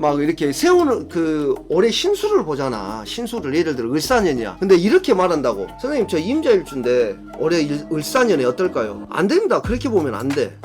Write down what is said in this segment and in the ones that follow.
막 이렇게 세우는 그 올해 신수를 보잖아. 신수를 예를 들어 을사년이야. 근데 이렇게 말한다고. 선생님 저 임자일주인데 올해 일- 을사년에 어떨까요? 안 됩니다. 그렇게 보면 안 돼.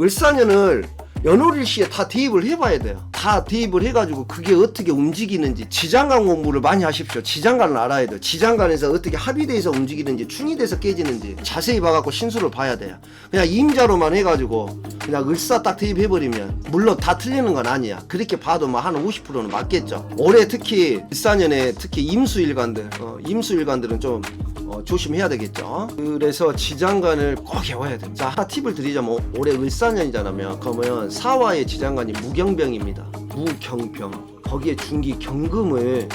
을사년을 연월일시에 다 대입을 해봐야 돼요. 다 대입을 해가지고 그게 어떻게 움직이는지 지장간 공부를 많이 하십시오. 지장간을 알아야 돼요. 지장간에서 어떻게 합의돼서 움직이는지 충이돼서 깨지는지 자세히 봐갖고 신수를 봐야 돼요. 그냥 임자로만 해가지고 그냥 을사 딱 대입해버리면 물론 다 틀리는 건 아니야. 그렇게 봐도 뭐한 50%는 맞겠죠. 올해 특히 일사년에 특히 임수일관들, 어, 임수일관들은 좀 어, 조심해야 되겠죠. 그래서 지장간을 꼭 외워야 돼. 자, 팁을 드리자면 뭐, 올해 을사년이잖아요. 그러면 사화의 지장간이 무경병입니다. 무경병. 거기에 중기 경금을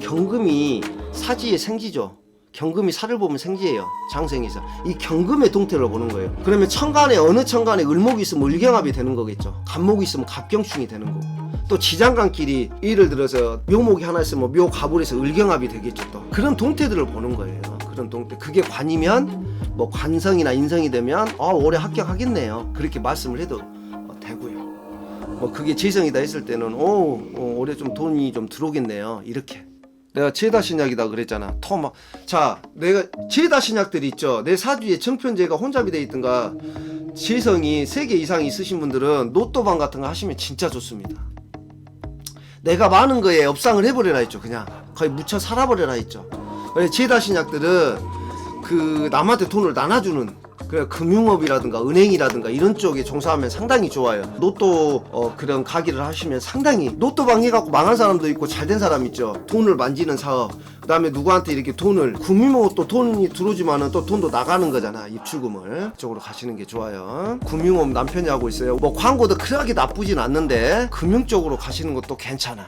경금이 사지의 생지죠. 경금이 살을 보면 생지예요. 장생에서 이 경금의 동태를 보는 거예요. 그러면 천간에 어느 천간에 을목이 있으면 을경합이 되는 거겠죠. 갑목이 있으면 갑경충이 되는 거고. 또 지장간끼리 예를 들어서 묘목이 하나 있으면 묘갑을해서 을경합이 되겠죠. 또 그런 동태들을 보는 거예요. 그런 동태. 그게 관이면 뭐 관성이나 인성이 되면 아 올해 합격하겠네요. 그렇게 말씀을 해도 어, 되고요. 뭐 그게 재성이다 했을 때는 오 어, 올해 좀 돈이 좀 들어오겠네요. 이렇게. 내가 제다 신약이다 그랬잖아. 토막. 자, 내가 제다 신약들 있죠. 내 사주에 정편제가 혼잡이 돼 있든가 재성이 3개 이상 있으신 분들은 노또방 같은 거 하시면 진짜 좋습니다. 내가 많은 거에 업상을 해버려라 했죠. 그냥 거의 묻혀 살아버려라 했죠. 제다 신약들은 그 남한테 돈을 나눠주는 그 금융업이라든가 은행이라든가 이런 쪽에 종사하면 상당히 좋아요. 로또 어, 그런 가기를 하시면 상당히 로또 방 해갖고 망한 사람도 있고 잘 된 사람 있죠. 돈을 만지는 사업. 그다음에 누구한테 이렇게 돈을 금융업 또 돈이 들어오지만은 또 돈도 나가는 거잖아 입출금을 그쪽으로 가시는 게 좋아요. 금융업 남편이 하고 있어요. 뭐 광고도 그렇게 나쁘진 않는데 금융 쪽으로 가시는 것도 괜찮아.